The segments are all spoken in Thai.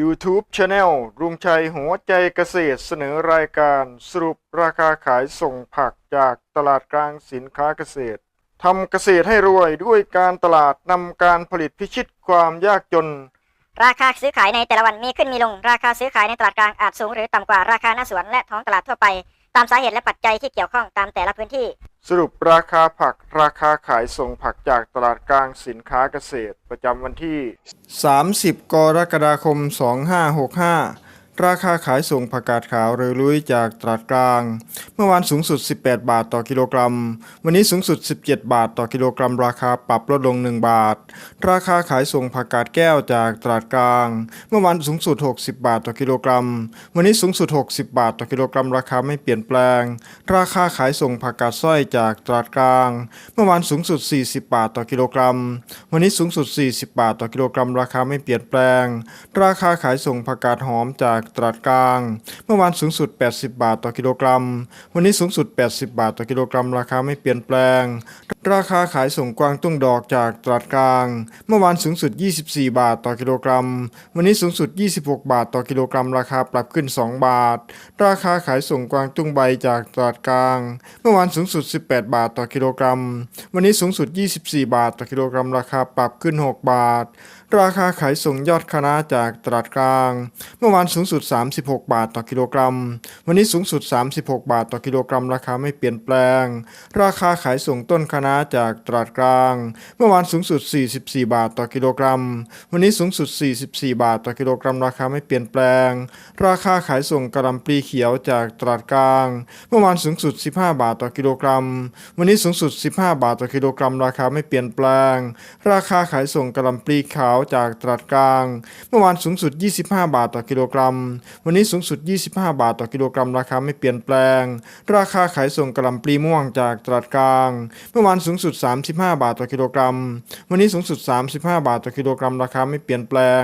YouTube Channel รุงชัยหัวใจเกษตรเสนอรายการสรุปราคาขายส่งผักจากตลาดกลางสินค้าเกษตรทำเกษตรให้รวยด้วยการตลาดนำการผลิตพิชิตความยากจน ราคาซื้อขายในแต่ละวันมีขึ้นมีลง ราคาซื้อขายในตลาดกลางอาจสูงหรือต่ำกว่าราคาหน้าสวนและท้องตลาดทั่วไป ตามสาเหตุและปัจจัยที่เกี่ยวข้องตามแต่ละพื้นที่ สรุปราคาผักราคาขายส่งผักจากตลาดกลางสินค้าเกษตร ประจำวันที่ 30 กรกฎาคม 2565 ราคาขายส่งผักกาดขาวเรือลุยจากตลาดกลาง เมื่อวานสูงสุด 18 บาทต่อกิโลกรัม วันนี้สูงสุด 17 บาทต่อกิโลกรัม ราคาปรับลดลง 1 บาท ราคาขายส่งผักกาดแก้วจากตลาดกลาง เมื่อวานสูงสุด 60 บาทต่อกิโลกรัม วันนี้สูงสุด 60 บาทต่อกิโลกรัม ราคาไม่เปลี่ยนแปลง ราคาขายส่งผักกาดสร้อยจากตลาดกลาง เมื่อวานสูงสุด 40 บาทต่อกิโลกรัม วันนี้สูงสุด 40 บาทต่อกิโลกรัม ราคาไม่เปลี่ยนแปลง ราคาขายส่งผักกาดหอมจากตลาดกลาง เมื่อวานสูงสุด 80 บาทต่อกิโลกรัม วันนี้สูงสุด 80 บาทต่อกิโลกรัม ราคาไม่เปลี่ยนแปลง ราคาขายส่งกวางตุ้งดอกจากตลาดกลาง เมื่อวานสูงสุด 24 บาทต่อกิโลกรัม วันนี้สูงสุด 26 บาทต่อกิโลกรัม ราคาปรับขึ้น 2 บาท ราคาขายส่งกวางตุ้งใบจากตลาดกลาง เมื่อวานสูงสุด 18 บาทต่อกิโลกรัม วันนี้สูงสุด 24 บาทต่อกิโลกรัม ราคาปรับขึ้น 6 บาท ราคาขายส่งยอดคณะจากตลาดกลาง เมื่อวานสูงสุด 36 บาทต่อกิโลกรัม วันนี้สูงสุด 36 บาทต่อกิโลกรัม ราคาไม่เปลี่ยนแปลง ราคาขายส่งต้นคณะาจากตลาดกลาง เมื่อวานสูงสุด 44 บาทต่อกิโลกรัม วันนี้สูงสุด 44 บาทต่อกิโลกรัม ราคาไม่เปลี่ยนแปลง ราคาขายส่งกระลำปลีเขียวจากตลาดกลาง เมื่อวานสูงสุด 15 บาทต่อกิโลกรัม วันนี้สูงสุด 15 บาทต่อกิโลกรัม ราคาไม่เปลี่ยนแปลง ราคาขายส่งกระลำปลีขาวจากตลาดกลาง เมื่อวานสูงสุด 25 บาทต่อกิโลกรัม วันนี้สูงสุด 25 บาทต่อกิโลกรัม ราคาไม่เปลี่ยนแปลง ราคาขายส่งกระลำปลีม่วงจากตลาดกลาง เมื่อวานสูงสุด 35 บาทต่อกิโลกรัม วันนี้สูงสุด 35 บาทต่อกิโลกรัม ราคาไม่เปลี่ยนแปลง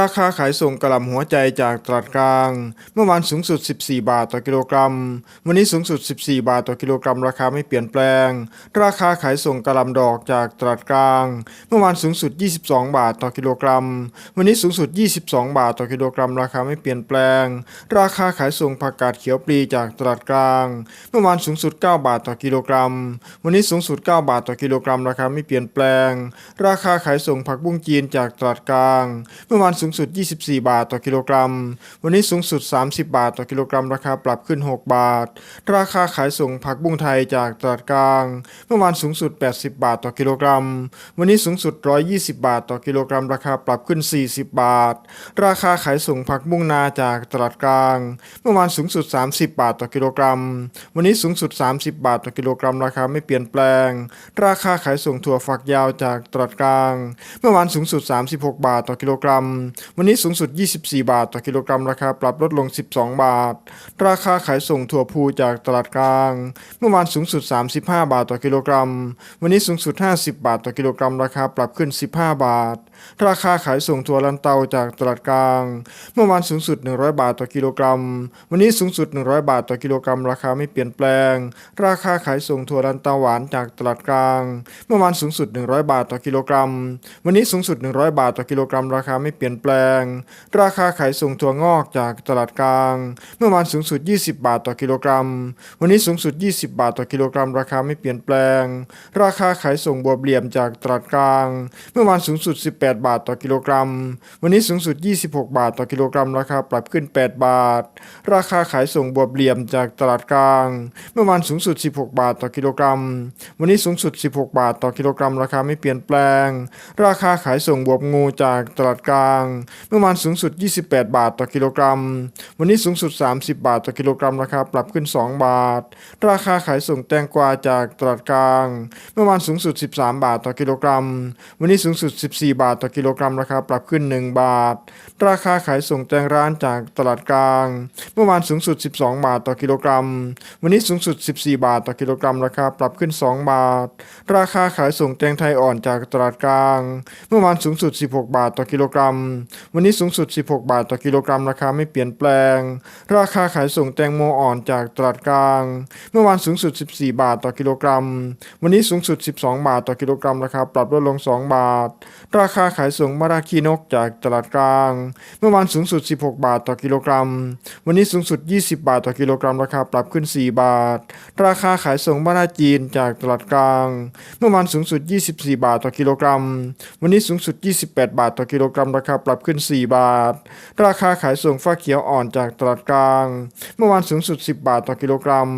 ราคาขายส่งกระหล่ำหัวใจจากตลาดกลาง เมื่อวานสูงสุด 14 บาทต่อกิโลกรัม วันนี้สูงสุด 14 บาทต่อกิโลกรัม ราคาไม่เปลี่ยนแปลง ราคาขายส่งกระหล่ำดอกจากตลาดกลาง เมื่อวานสูงสุด 22 บาทต่อกิโลกรัม วันนี้สูงสุด 22 บาทต่อกิโลกรัม ราคาไม่เปลี่ยนแปลง ราคาขายส่งผักกาดเขียวปลีจากตลาดกลาง เมื่อวานสูงสุด 9 บาทต่อกิโลกรัม วันนี้สูงสุด 9 บาทต่อกิโลกรัม ราคาไม่เปลี่ยนแปลง ราคาขายส่งผักบุ้งจีนจากตลาดกลาง เมื่อวานสูงสุด 24 บาทต่อกิโลกรัม วันนี้สูงสุด 30 บาทต่อกิโลกรัม ราคาปรับขึ้น 6 บาท ราคาขายส่งผักบุ้งไทยจากตลาดกลาง เมื่อวานสูงสุด 80 บาทต่อกิโลกรัม วันนี้สูงสุด 120 บาทต่อกิโลกรัม ราคาปรับขึ้น 40 บาท ราคาขายส่งผักบุ้งนาจากตลาดกลาง เมื่อวานสูงสุด 30 บาทต่อกิโลกรัม วันนี้สูงสุด 30 บาทต่อกิโลกรัม ราคาไม่เปลี่ยนแปลง ราคาขายส่งถั่วฝักยาวจากตลาดกลาง เมื่อวานสูงสุด 36 บาทต่อกิโลกรัมวันนี้สูงสุด 24 บาทต่อกิโลกรัมราคาปรับลดลง 12 บาท ราคาขายส่งถั่วพูจากตลาดกลาง เมื่อวานสูงสุด 35 บาทต่อกิโลกรัม วันนี้สูงสุด 50 บาทต่อกิโลกรัมราคาปรับขึ้น 15 บาท ราคาขายส่งถั่วลันเตาจากตลาดกลาง เมื่อวานสูงสุด 100 บาทต่อกิโลกรัม วันนี้สูงสุด 100 บาทต่อกิโลกรัม ราคาไม่เปลี่ยนแปลง ราคาขายส่งถั่วลันเตาหวานจากตลาดกลาง เมื่อวานสูงสุด 100 บาทต่อกิโลกรัม วันนี้สูงสุด 100 บาทต่อกิโลกรัม ราคาไม่เปลี่ยนแปลง ราคาขายส่งถั่วงอกจากตลาดกลาง เมื่อวานสูงสุด 20 บาทต่อกิโลกรัม วันนี้สูงสุด 20 บาทต่อกิโลกรัม ราคาไม่เปลี่ยนแปลง ราคาขายส่งบัวเบี่ยมจากตลาดกลาง เมื่อวานสูงสุด 18บาทต่อกิโลกรัม วันนี้สูงสุด 26 บาทต่อกิโลกรัม ราคาปรับขึ้น 8 บาท ราคาขายส่งบัวเบี่ยมจากตลาดกลาง เมื่อวานสูงสุด 16 บาทต่อกิโลกรัม วันนี้สูงสุด 16 บาทต่อกิโลกรัม ราคาไม่เปลี่ยนแปลง ราคาขายส่งบวบงูจากตลาดกลาง เมื่อวานสูงสุด 28 บาทต่อกิโลกรัม วันนี้สูงสุด 30 บาทต่อกิโลกรัม ราคาปรับขึ้น 2 บาท ราคาขายส่งแตงกวาจากตลาดกลาง เมื่อวานสูงสุด 13 บาทต่อกิโลกรัม วันนี้สูงสุด 14 บาทต่อกิโลกรัมราคาปรับขึ้น 1 บาท ราคาขายส่งแตงร้านจากตลาดกลาง เมื่อวานสูงสุด 12 บาทต่อกิโลกรัม วันนี้สูงสุด 14 บาทต่อกิโลกรัม ราคาปรับขึ้น 2 บาท ราคาขายส่งแตงไทยอ่อนจากตลาดกลาง เมื่อวานสูงสุด 16 บาทต่อกิโลกรัม วันนี้สูงสุด 16 บาทต่อกิโลกรัม ราคาไม่เปลี่ยนแปลง ราคาขายส่งแตงโมอ่อนจากตลาดกลาง เมื่อวานสูงสุด 14 บาทต่อกิโลกรัม วันนี้สูงสุด 12 บาทต่อกิโลกรัม ราคาปรับลดลง 2 บาท ราคาาขายส่งมะระคีนกจากตลาดกลาง เมื่อวานสูงสุด 16 บาทต่อกิโลกรัม วันนี้สูงสุด 20 บาทต่อกิโลกรัม ราคาปรับขึ้น 4 บาท ราคาขายส่งมะระจีนจากตลาดกลาง เมื่อวานสูงสุด 24 บาทต่อกิโลกรัม วันนี้สูงสุด 28 บาทต่อกิโลกรัม ราคาปรับขึ้น 4 บาท ราคาขายส่งฟ้าเขียวอ่อนจากตลาดกลาง เมื่อวานสูงสุด 10 บาทต่อกิโลกรัม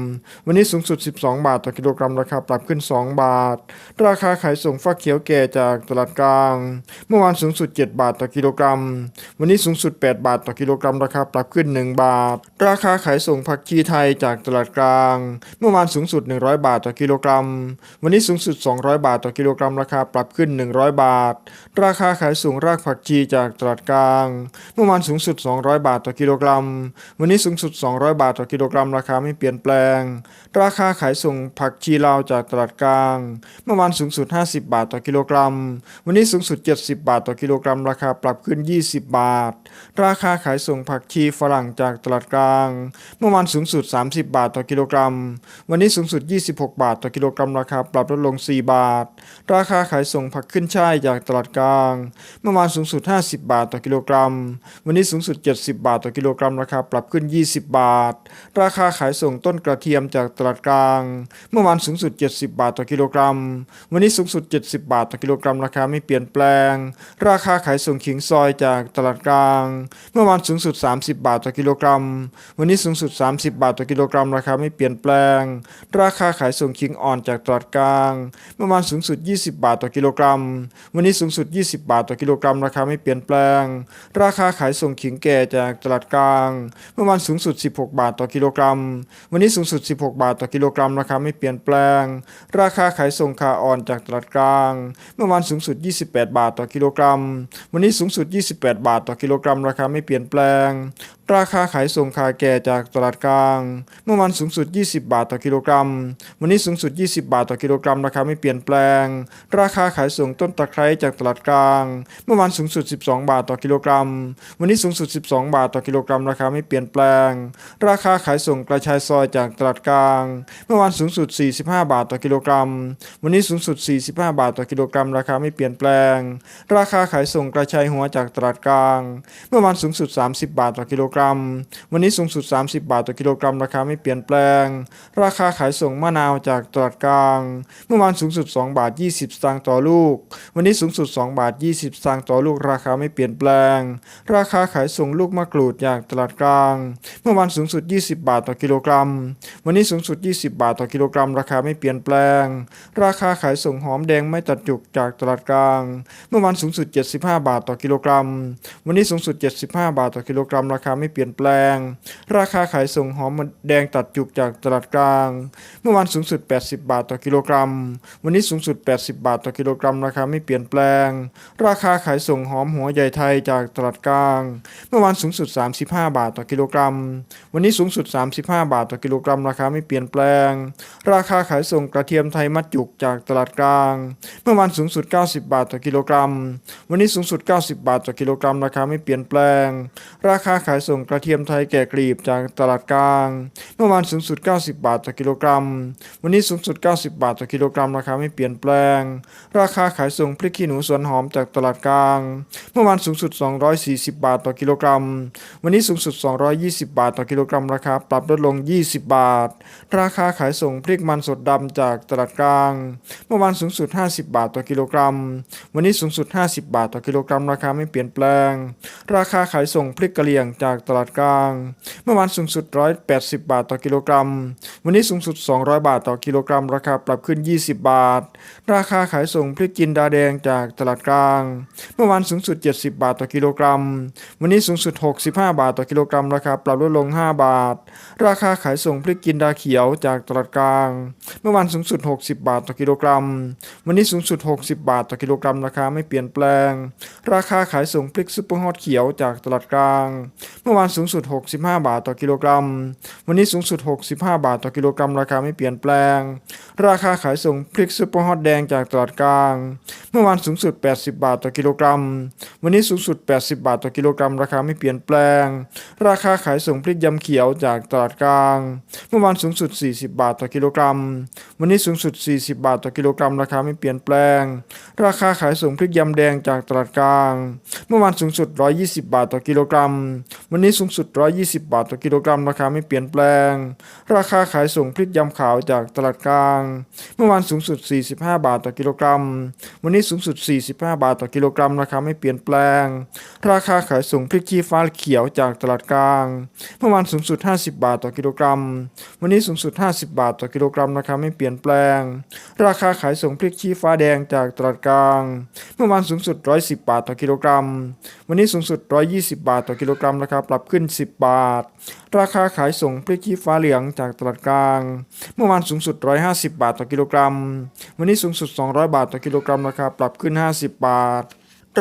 วันนี้สูงสุด 12 บาทต่อกิโลกรัม ราคาปรับขึ้น 2 บาท ราคาขายส่งฟ้าเขียวแก่จากตลาดกลางเมื่อวานสูงสุด 7 บาทต่อกิโลกรัม วันนี้สูงสุด 8 บาทต่อกิโลกรัม ราคาปรับขึ้น 1 บาท ราคาขายส่งผักชีไทยจากตลาดกลาง เมื่อวานสูงสุด 100 บาทต่อกิโลกรัม วันนี้สูงสุด 200 บาทต่อกิโลกรัม ราคาปรับขึ้น 100 บาท ราคาขายส่งรากผักชีจากตลาดกลาง เมื่อวานสูงสุด 200 บาทต่อกิโลกรัม วันนี้สูงสุด 200 บาทต่อกิโลกรัม ราคาไม่เปลี่ยนแปลง ราคาขายส่งผักชีลาวจากตลาดกลาง เมื่อวานสูงสุด 50 บาทต่อกิโลกรัม วันนี้สูงสุด 70 บาทต่อกิโลกรัม ราคาปรับขึ้น 20 บาท ราคาขายส่งผักชีฝรั่งจากตลาดกลาง เมื่อวานสูงสุด 30 บาทต่อกิโลกรัม วันนี้สูงสุด 26 บาทต่อกิโลกรัม ราคาปรับลดลง 4 บาท ราคาขายส่งผักขึ้นช่ายจากตลาดกลาง เมื่อวานสูงสุด 50 บาทต่อกิโลกรัม วันนี้สูงสุด 70 บาทต่อกิโลกรัม ราคาปรับขึ้น 20 บาท ราคาขายส่งต้นกระเทียมจากตลาดกลาง เมื่อวานสูงสุด 70 บาทต่อกิโลกรัม วันนี้สูงสุด 70 บาทต่อกิโลกรัมราคาไม่เปลี่ยนแปลง ราคาขายส่งขิงซอยจากตลาดกลาง เมื่อวานสูงสุด 30 บาทต่อกิโลกรัม วันนี้สูงสุด 30 บาทต่อกิโลกรัมราคาไม่เปลี่ยนแปลง ราคาขายส่งขิงอ่อนจากตลาดกลาง เมื่อวานสูงสุด 20 บาทต่อกิโลกรัม วันนี้สูงสุด 20 บาทต่อกิโลกรัมราคาไม่เปลี่ยนแปลง ราคาขายส่งขิงแก่จากตลาดกลาง เมื่อวานสูงสุด 16 บาทต่อกิโลกรัม วันนี้สูงสุด 16 บาทาทต่อกิโลกรัมราคาไม่เปลี่ยนแปลง ราคาขายส่งคาอ่อนจากตลาดกลาง เมื่อวานสูงสุด 28 บาทต่อกิโลกรัม วันนี้สูงสุด 28 บาทต่อกิโลกรัมราคาไม่เปลี่ยนแปลง ราคาขายส่งขาแก่จากตลาดกลาง เมื่อวานสูงสุด 20 บาทต่อกิโลกรัม วันนี้สูงสุด 20 บาทต่อกิโลกรัม ราคาไม่เปลี่ยนแปลง ราคาขายส่งต้นตะไคร้จากตลาดกลาง เมื่อวานสูงสุด 12 บาทต่อกิโลกรัม วันนี้สูงสุด 12 บาทต่อกิโลกรัม ราคาไม่เปลี่ยนแปลง ราคาขายส่งกระชายซอยจากตลาดกลาง เมื่อวานสูงสุด 45 บาทต่อกิโลกรัม วันนี้สูงสุด 45 บาทต่อกิโลกรัม ราคาไม่เปลี่ยนแปลง ราคาขายส่งกระชายหัวจากตลาดกลาง เมื่อวานสูงสุด 30 บาทต่อกิโลกรัมวันนี้สูงสุด 30 บาทต่อกิโลกรัม ราคาไม่เปลี่ยนแปลง ราคาขายส่งมะนาวจากตลาดกลาง เมื่อวานสูงสุด 2 บาท 20 สตางค์ต่อลูก วันนี้สูงสุด 2 บาท 20 สตางค์ต่อลูก ราคาไม่เปลี่ยนแปลง ราคาขายส่งลูกมะกรูดจากตลาดกลาง เมื่อวานสูงสุด 20 บาทต่อกิโลกรัม วันนี้สูงสุด 20 บาทต่อกิโลกรัม ราคาไม่เปลี่ยนแปลง ราคาขายส่งหอมแดงไม่ตัดจุกจากตลาดกลาง เมื่อวานสูงสุด 75 บาทต่อกิโลกรัม วันนี้สูงสุด 75 บาทต่อกิโลกรัม ราคาไม่ไม่เปลี่ยนแปลง ราคาขายส่งหอมแดงตัดจุกจากตลาดกลาง เมื่อวานสูงสุด 80 บาทต่อกิโลกรัม วันนี้สูงสุด 80 บาทต่อกิโลกรัมราคาไม่เปลี่ยนแปลง ราคาขายส่งหอมหัวใหญ่ไทยจากตลาดกลาง เมื่อวานสูงสุด 35 บาทต่อกิโลกรัม วันนี้สูงสุด 35 บาทต่อกิโลกรัม ราคาไม่เปลี่ยนแปลง ราคาขายส่งกระเทียมไทยมัดจุกจากตลาดกลาง เมื่อวานสูงสุด 90 บาทต่อกิโลกรัม วันนี้สูงสุด 90 บาทต่อกิโลกรัม ราคาไม่เปลี่ยนแปลง ราคาขายส่งกระเทียมไทยแก่กลีบจากตลาดกลาง เมื่อวานสูงสุด 90 บาทต่อกิโลกรัม วันนี้สูงสุด 90 บาทต่อกิโลกรัมราคาไม่เปลี่ยนแปลง ราคาขายส่งพริกขี้หนูสวนหอมจากตลาดกลาง เมื่อวานสูงสุด 240 บาทต่อกิโลกรัม วันนี้สูงสุด 220 บาทต่อกิโลกรัมราคาปรับลดลง 20 บาท ราคาขายส่งพริกมันสดดำจากตลาดกลาง เมื่อวานสูงสุด 50 บาทต่อกิโลกรัม วันนี้สูงสุด 50 บาทต่อกิโลกรัมราคาไม่เปลี่ยนแปลง ราคาขายส่งพริกกะเหรี่ยงจากตลาดกลาง เมื่อวานสูงสุด 180 บาทต่อกิโลกรัม วันนี้สูงสุด 200 บาทต่อกิโลกรัม ราคาปรับขึ้น 20 บาท ราคาขายส่งพริกจินดาแดงจากตลาดกลาง เมื่อวานสูงสุด 70 บาทต่อกิโลกรัม วันนี้สูงสุด 65 บาทต่อกิโลกรัม ราคาปรับลดลง 5 บาท ราคาขายส่งพริกจินดาเขียวจากตลาดกลาง เมื่อวานสูงสุด 60 บาทต่อกิโลกรัม วันนี้สูงสุด 60 บาทต่อกิโลกรัม ราคาไม่เปลี่ยนแปลง ราคาขายส่งพริกซุปเปอร์ฮอตเขียวจากตลาดกลาง มื่อวานสูงสุด 65 บาทต่อกิโลกรัม วันนี้สูงสุด 65 บาทต่อกิโลกรัม ราคาไม่เปลี่ยนแปลง ราคาขายส่งพริกซุปเปอร์ฮอตแดงจากตลาดกลาง เมื่อวานสูงสุด 80 บาทต่อกิโลกรัม วันนี้สูงสุด 80 บาทต่อกิโลกรัม ราคาไม่เปลี่ยนแปลง ราคาขายส่งพริกยำเขียวจากตลาดกลาง เมื่อวานสูงสุด 40 บาทต่อกิโลกรัม วันนี้สูงสุด 40 บาทต่อกิโลกรัม ราคาไม่เปลี่ยนแปลง ราคาขายส่งพริกยำแดงจากตลาดกลาง เมื่อวานสูงสุด 120 บาทต่อกิโลกรัมวันนี้สูงสุด 120 บาทต่อกิโลกรัม ราคาไม่เปลี่ยนแปลง ราคาขายส่งพริกยำขาวจากตลาดกลาง เมื่อวานสูงสุด 45 บาทต่อกิโลกรัม วันนี้สูงสุด 45 บาทต่อกิโลกรัม ราคาไม่เปลี่ยนแปลง ราคาขายส่งพริกชี้ฟ้าเขียวจากตลาดกลาง เมื่อวานสูงสุด 50 บาทต่อกิโลกรัม วันนี้สูงสุด 50 บาทต่อกิโลกรัม ราคาไม่เปลี่ยนแปลง ราคาขายส่งพริกชี้ฟ้าแดงจากตลาดกลาง เมื่อวานสูงสุด 110 บาทต่อกิโลกรัม วันนี้สูงสุด 120 บาทต่อกิโลกรัม ราคาปรับขึ้น 10 บาท ราคาขายส่งพริกชี้ฟ้าเหลืองจากตลาดกลาง เมื่อวานสูงสุด 150 บาทต่อกิโลกรัม วันนี้สูงสุด 200 บาทต่อกิโลกรัม ราคาปรับขึ้น 50 บาท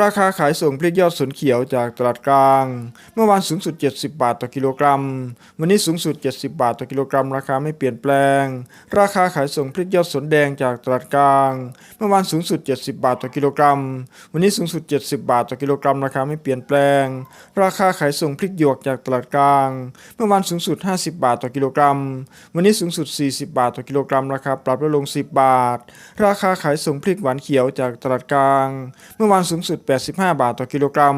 ราคาขายส่งพริกยอดสนเขียวจากตลาดกลาง เมื่อวานสูงสุด 70 บาทต่อกิโลกรัม วันนี้สูงสุด 70 บาทต่อกิโลกรัม ราคาไม่เปลี่ยนแปลง ราคาขายส่งพริกยอดสนแดงจากตลาดกลาง เมื่อวานสูงสุด 70 บาทต่อกิโลกรัม วันนี้สูงสุด 70 บาทต่อกิโลกรัม ราคาไม่เปลี่ยนแปลง ราคาขายส่งพริกหยวกจากตลาดกลาง เมื่อวานสูงสุด 50 บาทต่อกิโลกรัม วันนี้สูงสุด 40 บาทต่อกิโลกรัม ราคาปรับลดลง 10 บาท ราคาขายส่งพริกหวานเขียวจากตลาดกลาง เมื่อวานสูงสุด85 บาทต่อกิโลกรัม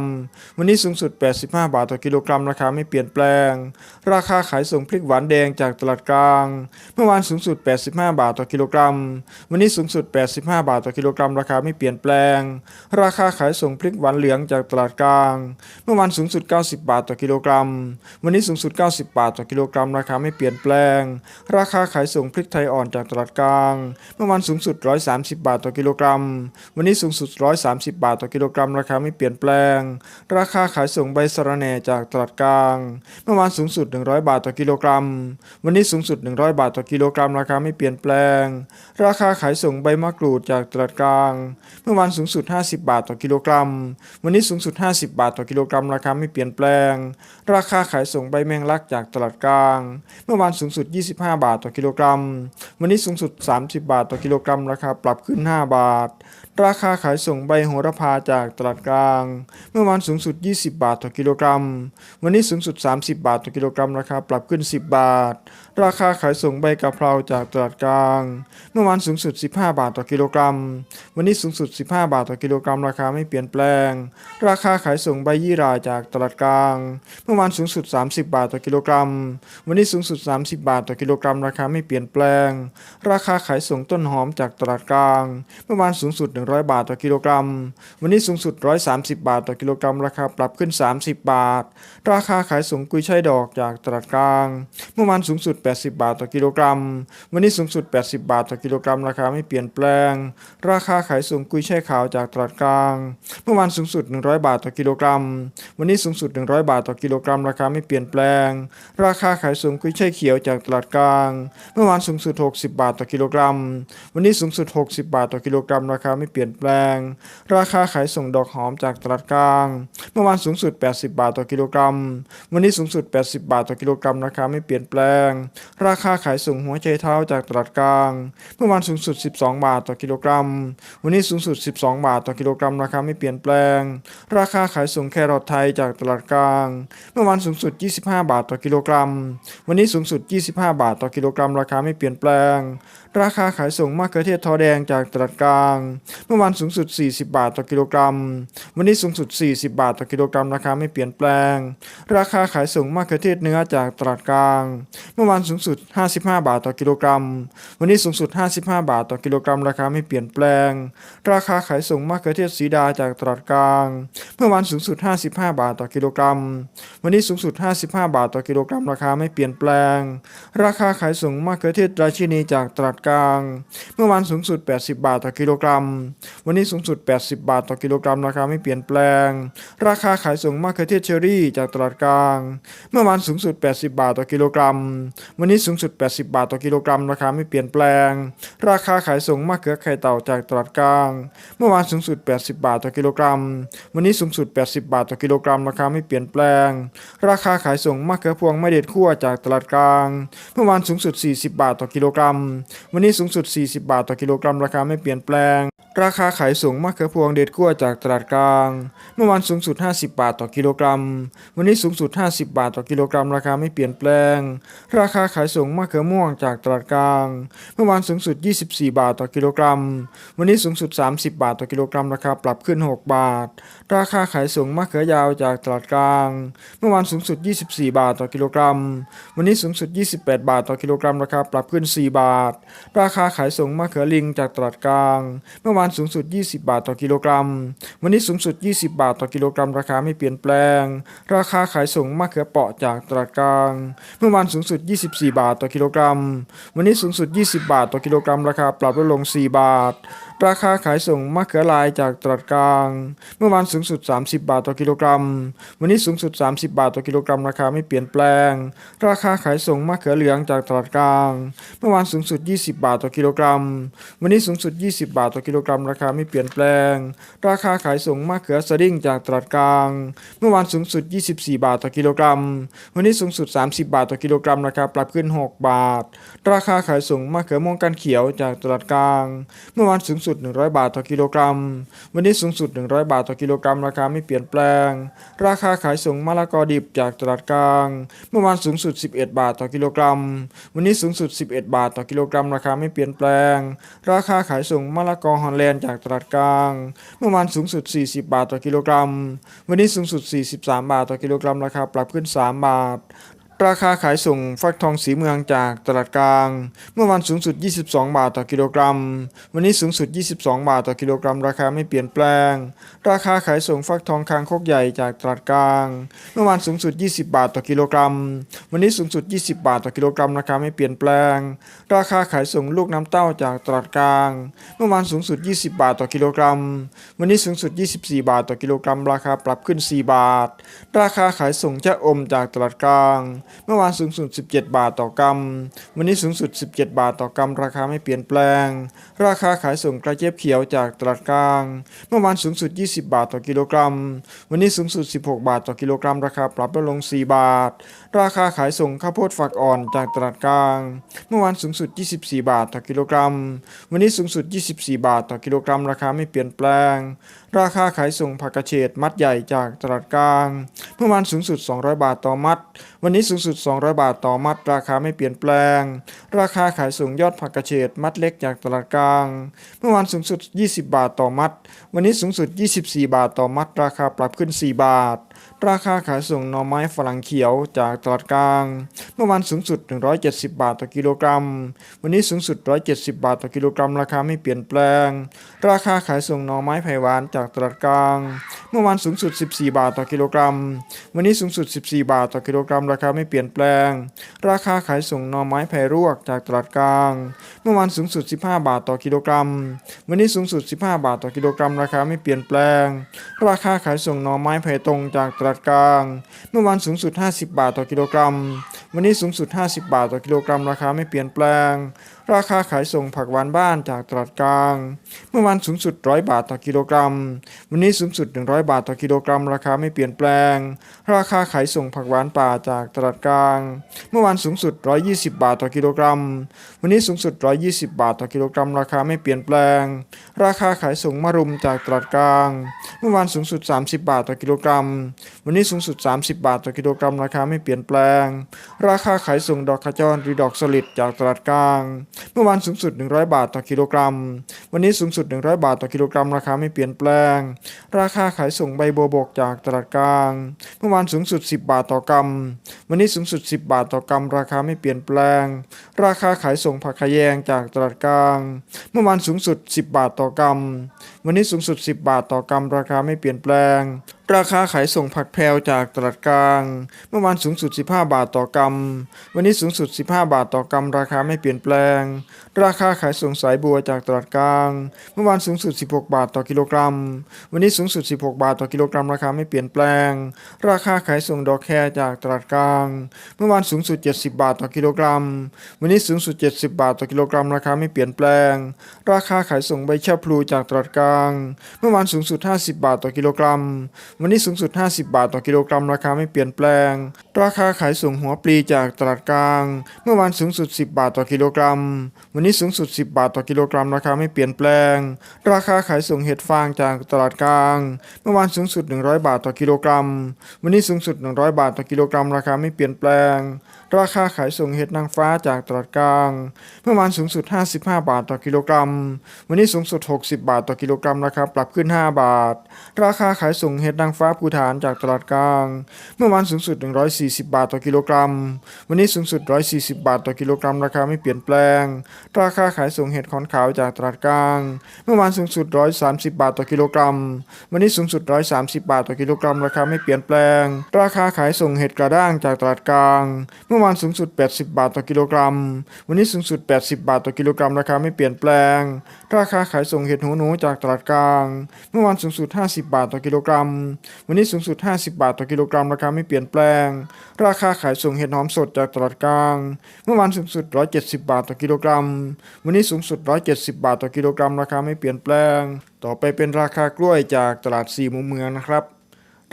วันนี้สูงสุด 85 บาทต่อกิโลกรัม ราคาไม่เปลี่ยนแปลง ราคาขายส่งพริกหวานแดงจากตลาดกลาง เมื่อวานสูงสุด 85 บาทต่อกิโลกรัม วันนี้สูงสุด 85 บาทต่อกิโลกรัม ราคาไม่เปลี่ยนแปลง ราคาขายส่งพริกหวานเหลืองจากตลาดกลาง เมื่อวานสูงสุด 90 บาทต่อกิโลกรัม วันนี้สูงสุด 90 บาทต่อกิโลกรัม ราคาไม่เปลี่ยนแปลง ราคาขายส่งพริกไทยอ่อนจากตลาดกลาง เมื่อวานสูงสุด 130 บาทต่อกิโลกรัม วันนี้สูงสุด 130 บาทต่อกิโลกรกรัมราคาไม่เปลี่ยนแปลง ราคาขายส่งใบสะระแหน่จากตลาดกลาง เมื่อวานสูงสุด 100 บาทต่อกิโลกรัม วันนี้สูงสุด 100 บาทต่อกิโลกรัม ราคาไม่เปลี่ยนแปลง ราคาขายส่งใบมะกรูดจากตลาดกลาง เมื่อวานสูงสุด 50 บาทต่อกิโลกรัม วันนี้สูงสุด 50 บาทต่อกิโลกรัม ราคาไม่เปลี่ยนแปลง ราคาขายส่งใบแมงลักจากตลาดกลาง เมื่อวานสูงสุด 25 บาทต่อกิโลกรัม วันนี้สูงสุด 30 บาทต่อกิโลกรัม ราคาปรับขึ้น 5 บาท ราคาขายส่งใบโหระพาจากตลาดกลาง เมื่อวานสูงสุด 20 บาทต่อกิโลกรัม วันนี้สูงสุด 30 บาทต่อกิโลกรัม ราคาปรับขึ้น 10 บาท ราคาขายส่งใบกะเพราจากตลาดกลาง เมื่อวานสูงสุด 15 บาทต่อกิโลกรัม วันนี้สูงสุด 15 บาทต่อกิโลกรัม ราคาไม่เปลี่ยนแปลง ราคาขายส่งใบยี่ราจากตลาดกลาง เมื่อวานสูงสุด 30 บาทต่อกิโลกรัม วันนี้สูงสุด 30 บาทต่อกิโลกรัม ราคาไม่เปลี่ยนแปลง ราคาขายส่งต้นหอมจากตลาดกลาง เมื่อวานสูงสุด 100 บาทต่อกิโลกรัม วันนี้สูงสุด 130 บาทต่อกิโลกรัม ราคาปรับขึ้น 30 บาท ราคาขายส่งกุยช่ายดอกจากตลาดกลาง เมื่อวานสูงสุด80 บาทต่อกิโลกรัม วันนี้สูงสุด 80 บาทต่อกิโลกรัม ราคาไม่เปลี่ยนแปลง ราคาขายส่งกุยช่ายขาวจากตลาดกลาง เมื่อวานสูงสุด 100 บาทต่อกิโลกรัม วันนี้สูงสุด 100 บาทต่อกิโลกรัม ราคาไม่เปลี่ยนแปลง ราคาขายส่งกุยช่ายเขียวจากตลาดกลาง เมื่อวานสูงสุด 60 บาทต่อกิโลกรัม วันนี้สูงสุด 60 บาทต่อกิโลกรัม ราคาไม่เปลี่ยนแปลง ราคาขายส่งดอกหอมจากตลาดกลาง เมื่อวานสูงสุด 80 บาทต่อกิโลกรัม วันนี้สูงสุด 80 บาทต่อกิโลกรัม ราคาไม่เปลี่ยนแปลงราคาขายส่งหัวไชเท้าจากตลาดกลาง เมื่อวานสูงสุด 12 บาทต่อกิโลกรัม วันนี้สูงสุด 12 บาทต่อกิโลกรัม ราคาไม่เปลี่ยนแปลง ราคาขายส่งแครอทไทยจากตลาดกลาง เมื่อวานสูงสุด 25 บาทต่อกิโลกรัม วันนี้สูงสุด 25 บาทต่อกิโลกรัม ราคาไม่เปลี่ยนแปลง ราคาขายส่งมะเขือเทศทอแดงจากตลาดกลาง เมื่อวานสูงสุด 40 บาทต่อกิโลกรัม วันนี้สูงสุด 40 บาทต่อกิโลกรัมราคาไม่เปลี่ยนแปลง ราคาขายส่งมะเขือเทศเนื้อจากตลาดกลาง เมื่อวานสูงสุด 55 บาทต่อกิโลกรัม วันนี้สูงสุด 55 บาทต่อกิโลกรัมราคาไม่เปลี่ยนแปลง ราคาขายส่งมะเขือเทศสีดาจากตลาดกลาง เมื่อวานสูงสุด 55 บาทต่อกิโลกรัม วันนี้สูงสุด 55 บาทต่อกิโลกรัมราคาไม่เปลี่ยนแปลง ราคาขายส่งมะเขือเทศราชินีจากตลาดกลาง เมื่อวานสูงสุด 80 บาทต่อกิโลกรัม วันนี้สูงสุด 80 บาทต่อกิโลกรัมราคาไม่เปลี่ยนแปลง ราคาขายส่งมะเขือเทศเชอรี่จากตลาดกลาง เมื่อวานสูงสุด 80 บาทต่อกิโลกรัม วันนี้สูงสุด 80 บาทต่อกิโลกรัม ราคาไม่เปลี่ยนแปลง ราคาขายส่งมะเขือไข่เต่าจากตลาดกลาง เมื่อวานสูงสุด 80 บาทต่อกิโลกรัม วันนี้สูงสุด 80 บาทต่อกิโลกรัม ราคาไม่เปลี่ยนแปลง ราคาขายส่งมะเขือพวงไม่เด็ดคั่วจากตลาดกลาง เมื่อวานสูงสุด 40 บาทต่อกิโลกรัมวันนี้สูงสุด 40 บาทต่อกิโลกรัมราคาไม่เปลี่ยนแปลง ราคาขายส่งมะเขือพวงเด็ดคั่วจากตลาดกลาง เมื่อวานสูงสุด 50 บาทต่อกิโลกรัม วันนี้สูงสุด 50 บาทต่อกิโลกรัมราคาไม่เปลี่ยนแปลง ราคาขายส่งมะเขือม่วงจากตลาดกลาง เมื่อวานสูงสุด 24 บาทต่อกิโลกรัม วันนี้สูงสุด 30 บาทต่อกิโลกรัมราคาปรับขึ้น 6 บาท ราคาขายส่งมะเขือยาวจากตลาดกลาง เมื่อวานสูงสุด 24 บาทต่อกิโลกรัม วันนี้สูงสุด 28 บาทต่อกิโลกรัมราคาปรับขึ้น 4 บาทราคาขายส่งมะเขือลิงจากตลาดกลาง เมื่อวานสูงสุด 20 บาทต่อกิโลกรัม วันนี้สูงสุด 20 บาทต่อกิโลกรัม ราคาไม่เปลี่ยนแปลง ราคาขายส่งมะเขือเปราะจากตลาดกลาง เมื่อวานสูงสุด 24 บาทต่อกิโลกรัม วันนี้สูงสุด 20 บาทต่อกิโลกรัม ราคาปรับลดลง 4 บาท ราคาขายส่งมะเขือลายจากตลาดกลาง เมื่อวานสูงสุด 30 บาทต่อกิโลกรัม วันนี้สูงสุด 30 บาทต่อกิโลกรัม ราคาไม่เปลี่ยนแปลง ราคาขายส่งมะเขือเหลืองจากตลาดกลาง เมื่อวานสูงสุด 20บาทต่อกิโลกรัม วันนี้สูงสุด 20 บาทต่อกิโลกรัม ราคาไม่เปลี่ยนแปลง ราคาขายส่งมะเขือสดิ้งจากตลาดกลาง เมื่อวานสูงสุด 24 บาทต่อกิโลกรัม วันนี้สูงสุด 30 บาทต่อกิโลกรัม ราคาปรับขึ้น 6 บาท ราคาขายส่งมะเขือม่วงกันเขียวจากตลาดกลาง เมื่อวานสูงสุด 100 บาทต่อกิโลกรัม วันนี้สูงสุด 100 บาทต่อกิโลกรัม ราคาไม่เปลี่ยนแปลง ราคาขายส่งมะละกอดิบจากตลาดกลาง เมื่อวานสูงสุด 11 บาทต่อกิโลกรัม วันนี้สูงสุด 11 บาทต่อกิโลกรัมราคาไม่เปลี่ยนแปลง ราคาขายส่งมะละกอฮอลแลนด์จากตลาดกลาง เมื่อวานสูงสุด 40 บาทต่อกิโลกรัม วันนี้สูงสุด 43 บาทต่อกิโลกรัม ราคาปรับขึ้น 3 บาท ราคาขายส่งฟักทองสีเมืองจากตลาดกลาง เมื่อวันสูงสุด 22 บาทต่อกิโลกรัม วันนี้สูงสุด 22 บาทต่อกิโลกรัม ราคาไม่เปลี่ยนแปลง ราคาขายส่งฟักทองคางคกใหญ่จากตลาดกลาง เมื่อวานสูงสุด 20 บาทต่อกิโลกรัม วันนี้สูงสุด 20 บาทต่อกิโลกรัม ราคาไม่เปลี่ยนแปลง ราคาขายส่งลูกน้ำเต้าจากตลาดกลาง เมื่อวานสูงสุด 20 บาทต่อกิโลกรัม วันนี้สูงสุด 24 บาทต่อกิโลกรัม ราคาปรับขึ้น 4 บาท ราคาขายส่งชะอมจากตลาดกลางเมื่อวานสูงสุด 17 บาทต่อกรัม วันนี้สูงสุด 17 บาทต่อกรัม ราคาไม่เปลี่ยนแปลง ราคาขายส่งกระเจี๊ยบเขียวจากตลาดกลาง เมื่อวานสูงสุด 20 บาทต่อกิโลกรัม วันนี้สูงสุด 16 บาทต่อกิโลกรัม ราคาปรับลดลง 4 บาทราคาขายส่งข้าวโพดฝักอ่อนจากตลาดกลาง เมื่อวานสูงสุด 24 บาทต่อกิโลกรัม วันนี้สูงสุด 24 บาทต่อกิโลกรัม ราคาไม่เปลี่ยนแปลง ราคาขายส่งผักกระเฉดมัดใหญ่จากตลาดกลาง เมื่อวานสูงสุด 200 บาทต่อมัด วันนี้สูงสุด 200 บาทต่อมัด ราคาไม่เปลี่ยนแปลง ราคาขายส่งยอดผักกระเฉดมัดเล็กจากตลาดกลาง เมื่อวานสูงสุด 20 บาทต่อมัด วันนี้สูงสุด 24 บาทต่อมัด ราคาปรับขึ้น 4 บาท ราคาขายส่งหน่อไม้ฝรั่งเขียวจากตลาดกลาง เมื่อวานสูงสุด 170 บาทต่อกิโลกรัม วันนี้สูงสุด 170 บาทต่อกิโลกรัม ราคาไม่เปลี่ยนแปลง ราคาขายส่งหน่อไม้ไผ่หวานจากตลาดกลางเมื่อวานสูงสุด 14 บาทต่อกิโลกรัม วันนี้สูงสุด 14 บาทต่อกิโลกรัม ราคาไม่เปลี่ยนแปลง ราคาขายส่งนอไม้ไผ่รวกจากตลาดกลาง เมื่อวานสูงสุด 15 บาทต่อกิโลกรัม วันนี้สูงสุด 15 บาทต่อกิโลกรัม ราคาไม่เปลี่ยนแปลง ราคาขายส่งนอไม้ไผ่ตรงจากตลาดกลาง เมื่อวานสูงสุด 50 บาทต่อกิโลกรัม วันนี้สูงสุด 50 บาทต่อกิโลกรัม ราคาไม่เปลี่ยนแปลง ราคาขายส่งผักหวานบ้านจากตลาดกลาง เมื่อวานสูงสุด 100 บาทต่อกิโลกรัม วันนี้สูงสุด 100 บาทต่อกิโลกรัม ราคาไม่เปลี่ยนแปลง ราคาขายส่งผักหวานป่าจากตลาดกลาง เมื่อวานสูงสุด 120 บาทต่อกิโลกรัม วันนี้สูงสุด 120 บาทต่อกิโลกรัม ราคาไม่เปลี่ยนแปลง ราคาขายส่งมะรุมจากตลาดกลาง เมื่อวานสูงสุด 30 บาทต่อกิโลกรัม วันนี้สูงสุด 30 บาทต่อกิโลกรัม ราคาไม่เปลี่ยนแปลง ราคาขายส่งดอกขจรหรือดอกสลิดจากตลาดกลางเมื่อวานสูงสุด 100 บาทต่อกิโลกรัม วันนี้สูงสุด 100 บาทต่อกิโลกรัม ราคาไม่เปลี่ยนแปลง ราคาขายส่งใบบัวบกจากตลาดกลาง เมื่อวานสูงสุด 10 บาทต่อกรัม วันนี้สูงสุด 10 บาทต่อกรัม ราคาไม่เปลี่ยนแปลง ราคาขายส่งผักขยงจากตลาดกลาง เมื่อวานสูงสุด 10 บาทต่อกรัม วันนี้สูงสุด 10 บาทต่อกรัมราคาไม่เปลี่ยนแปลง ราคาขายส่งผักแพรวจากตลาดกลาง เมื่อวานสูงสุด 15 บาทต่อกรัม วันนี้สูงสุด 15 บาทต่อกรัมราคาไม่เปลี่ยนแปลง ราคาขายส่งสายบัวจากตลาดกลาง เมื่อวานสูงสุด 16 บาทต่อกิโลกรัม วันนี้สูงสุด 16 บาทต่อกิโลกรัมราคาไม่เปลี่ยนแปลง ราคาขายส่งดอกแครจากตลาดกลาง เมื่อวานสูงสุด 70 บาทต่อกิโลกรัม วันนี้สูงสุด 70 บาทต่อกิโลกรัมราคาไม่เปลี่ยนแปลง ราคาขายส่งใบชะพลูจากตลาดกลางเมื่อวานสูงสุด 50 บาทต่อกิโลกรัม วันนี้สูงสุด 50 บาทต่อกิโลกรัม ราคาไม่เปลี่ยนแปลง ราคาขายส่งหัวปลีจากตลาดกลาง เมื่อวานสูงสุด 10 บาทต่อกิโลกรัม วันนี้สูงสุด 10 บาทต่อกิโลกรัม ราคาไม่เปลี่ยนแปลง ราคาขายส่งเห็ดฟางจากตลาดกลาง เมื่อวานสูงสุด 100 บาทต่อกิโลกรัม วันนี้สูงสุด 100 บาทต่อกิโลกรัม ราคาไม่เปลี่ยนแปลง ราคาขายส่งเห็ดนางฟ้าจากตลาดกลาง เมื่อวานสูงสุด 55 บาทต่อกิโลกรัม วันนี้สูงสุด 60 บาทต่อกิโลกรัมราคาปรับขึ้น 5 บาท ราคาขายส่งเห็ดนางฟ้าภูฐานจากตลาดกลาง เมื่อวานสูงสุด 140 บาทต่อกิโลกรัม วันนี้สูงสุด 140 บาทต่อกิโลกรัม ราคาไม่เปลี่ยนแปลง ราคาขายส่งเห็ดขอนขาวจากตลาดกลาง เมื่อวานสูงสุด 130 บาทต่อกิโลกรัม วันนี้สูงสุด 130 บาทต่อกิโลกรัม ราคาไม่เปลี่ยนแปลง ราคาขายส่งเห็ดกระด้างจากตลาดกลาง เมื่อวานสูงสุด 80 บาทต่อกิโลกรัม วันนี้สูงสุด 80 บาทต่อกิโลกรัม ราคาไม่เปลี่ยนแปลงราคาขายส่งเห็ดหูหนูจากตลาดกลาง เมื่อวานสูงสุด 50 บาทต่อกิโลกรัม วันนี้สูงสุด 50 บาทต่อกิโลกรัม ราคาไม่เปลี่ยนแปลง ราคาขายส่งเห็ดหอมสดจากตลาดกลาง เมื่อวานสูงสุด 170 บาทต่อกิโลกรัม วันนี้สูงสุด 170 บาทต่อกิโลกรัม ราคาไม่เปลี่ยนแปลง ต่อไปเป็นราคากล้วยจากตลาดสี่มุมเมืองนะครับ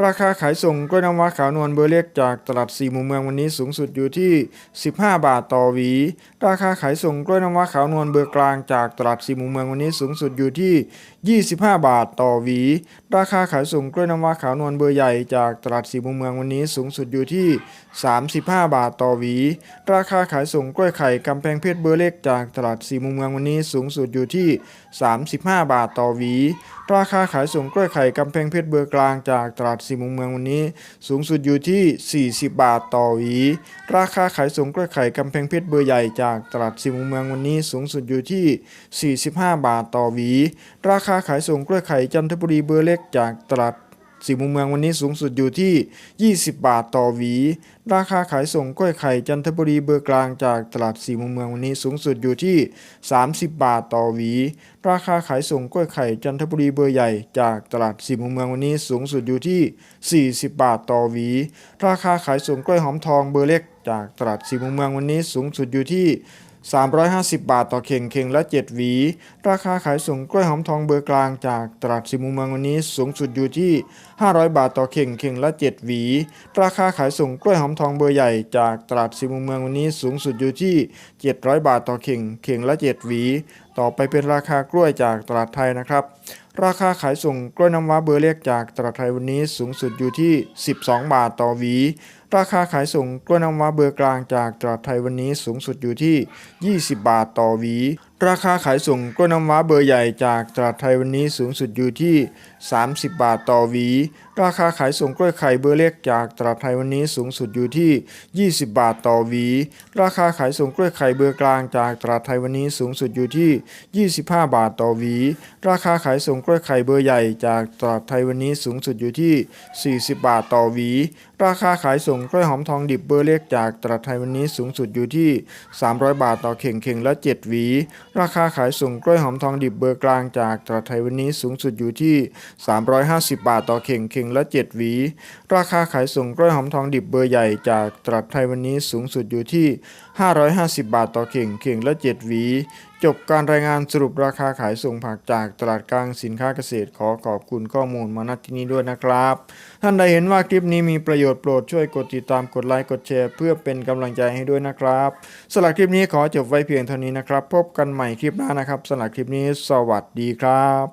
ราคาขายส่งกล้วยน้ำว้าขาวนวลเบอร์เล็กจากตลาดสี่มุมเมืองวันนี้สูงสุดอยู่ที่ 15 บาทต่อหวี ราคาขายส่งกล้วยน้ำว้าขาวนวลเบอร์กลางจากตลาดสี่มุมเมืองวันนี้สูงสุดอยู่ที่ 25 บาทต่อหวี ราคาขายส่งกล้วยน้ำว้าขาวนวลเบอร์ใหญ่จากตลาดสี่มุมเมืองวันนี้สูงสุดอยู่ที่ 35 บาทต่อหวี ราคาขายส่งกล้วยไข่กำแพงเพชรเบอร์เล็กจากตลาดสี่มุมเมืองวันนี้สูงสุดอยู่ที่ 35 บาทต่อหวี ราคาขายส่งกล้วยไข่กำแพงเพชรเบอร์กลางจากตลาดสี่มุมเมืองวันนี้ สูงสุดอยู่ที่ 40 บาทต่อหวี ราคาขายส่งกล้วยไข่กำแพงเพชรเบอร์ใหญ่จากตลาดสี่มุมเมืองวันนี้สูงสุดอยู่ที่ 45 บาทต่อหวี ราคาาขายส่งกล้วยไข่จันทบุรีเบอร์เล็กจากตลาดสี่มุมเมืองวันนี้สูงสุดอยู่ที่ 20 บาทต่อหวี ราคาขายส่งกล้วยไข่จันทบุรีเบอร์กลางจากตลาดสี่มุมเมืองวันนี้สูงสุดอยู่ที่ 30 บาทต่อหวี ราคาขายส่งกล้วยไข่จันทบุรีเบอร์ใหญ่จากตลาดสี่มุมเมืองวันนี้สูงสุดอยู่ที่ 40 บาทต่อหวี ราคาขายส่งกล้วยหอมทองเบอร์เล็กจากตลาดสี่มุมเมืองวันนี้สูงสุดอยู่ที่ 350 บาทต่อเข่งเข่งละ 7 หวี ราคาขายส่งกล้วยหอมทองเบอร์กลางจากตลาดสิมุมเมืองวันนี้สูงสุดอยู่ที่ 500 บาทต่อเข่งเข่งละ 7 หวี ราคาขายส่งกล้วยหอมทองเบอร์ใหญ่จากตลาดสิมุมเมืองวันนี้สูงสุดอยู่ที่ 700 บาทต่อเข่งเข่งละ 7 หวี ต่อไปเป็นราคากล้วยจากตลาดไทยนะครับราคาขายส่งกล้วยน้ำว้าเบอร์เล็กจากตลาดไทยวันนี้สูงสุดอยู่ที่ 12 บาทต่อหวี ราคาขายส่งกล้วยน้ำว้าเบอร์กลางจากตลาดไทยวันนี้สูงสุดอยู่ที่ 20 บาทต่อหวี ราคาขายส่งกล้วยน้ำว้าเบอร์ใหญ่จากตลาดไทยวันนี้สูงสุดอยู่ที่ 30 บาทต่อหวี ราคาขายส่งกล้วยไข่เบอร์เล็กจากตลาดไทยวันนี้สูงสุดอยู่ที่ 20 บาทต่อหวี ราคาขายส่งกล้วยไข่เบอร์กลางจากตลาดไทยวันนี้สูงสุดอยู่ที่ 25 บาทต่อหวี ราคาขายส่งกล้วยไข่เบอร์ใหญ่จากตลาดไทยวันนี้สูงสุดอยู่ที่ 40 บาทต่อหวี ราคาขายส่งกล้วยหอมทองดิบเบอร์เล็กจากตลาดไทยวันนี้สูงสุดอยู่ที่ 300 บาทต่อเข่งเข่งละ 7 หวี ราคาขายส่งกล้วยหอมทองดิบเบอร์กลางจากตลาดไทยวันนี้สูงสุดอยู่ที่350 บาทต่อเข่งเข่งละ 7 หวี ราคาขายส่งกล้วยหอมทองดิบเบอร์ใหญ่จากตลาดไทยวันนี้สูงสุดอยู่ที่ 550 บาทต่อเข่งเข่งละ 7 หวี จบการรายงานสรุปราคาขายส่งผักจากตลาดกลางสินค้าเกษตรขอขอบคุณข้อมูลมาณที่นี้ด้วยนะครับ ท่านใดเห็นว่าคลิปนี้มีประโยชน์โปรดช่วยกดติดตามกดไลค์กดแชร์ เพื่อเป็นกำลังใจให้ด้วยนะครับสำหรับคลิปนี้ขอจบไว้เพียงเท่านี้นะครับ พบกันใหม่คลิปหน้านะครับสำหรับคลิปนี้สวัสดีครับ